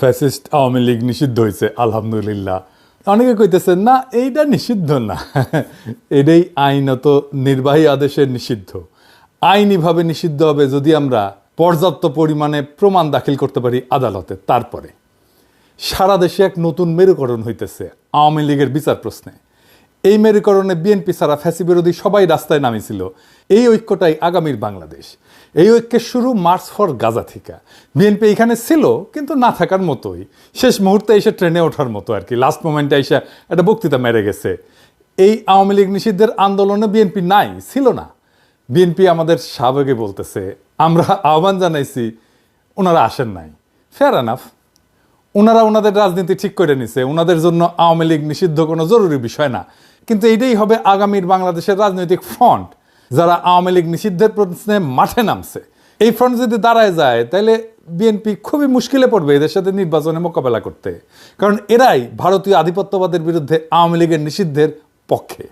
Fascist Awami League নিষিদ্ধ হয়েছে আলহামদুলিল্লাহ। অনেকে কইতেছে, না, এইটা নিষিদ্ধ না। এটাই আইনত নির্বাহী আদেশের নিষিদ্ধ। আইনিভাবে নিষিদ্ধ হবে যদি আমরা পর্যাপ্ত পরিমাণে প্রমাণ দাখিল করতে পারি আদালতে, তারপরে। সারা দেশে এক নতুন মেরুকরণ হইতেছে আওয়ামী লীগের বিচার প্রশ্নে। এই মেরুকরণে বিএনপি ছাড়া ফ্যাসি বিরোধী সবাই রাস্তায় নামিছিল এই ঐক্যটাই আগামীর বাংলাদেশ। এই ঐক্যের শুরু মার্চ ফর গাজা থেকে। বিএনপি এখানে ছিল, কিন্তু না থাকার মতোই। শেষ মুহূর্তে এসে ট্রেনে ওঠার মতো আর কি। লাস্ট মোমেন্টে এসে একটা বক্তৃতা মেরে গেছে। এই আওয়ামী লীগ নিষিদ্ধের আন্দোলনে বিএনপি নাই, ছিল না। বিএনপি আমাদের সাবেগে বলতেছে, আমরা আহ্বান জানাইছি, ওনারা আসেন নাই। ফেয়ার এনাফ ওনারা ওনাদের রাজনীতি ঠিক করে নিছে, ওনাদের জন্য আওয়ামী লীগ নিষিদ্ধ কোনো জরুরি বিষয় না। কিন্তু এটাই হবে আগামীর বাংলাদেশের রাজনৈতিক ফ্রন্ট যারা আওয়ামী লীগ নিষিদ্ধের প্রশ্নে মাঠে নামছে। এই ফ্রন্ট যদি দাঁড়ায় যায় তাহলে বিএনপি খুবই মুশকিলে পড়বে এদের সাথে নির্বাচনে মোকাবেলা করতে। কারণ এরাই ভারতীয় আধিপত্যবাদের বিরুদ্ধে আওয়ামী লীগের নিষিদ্ধের পক্ষে।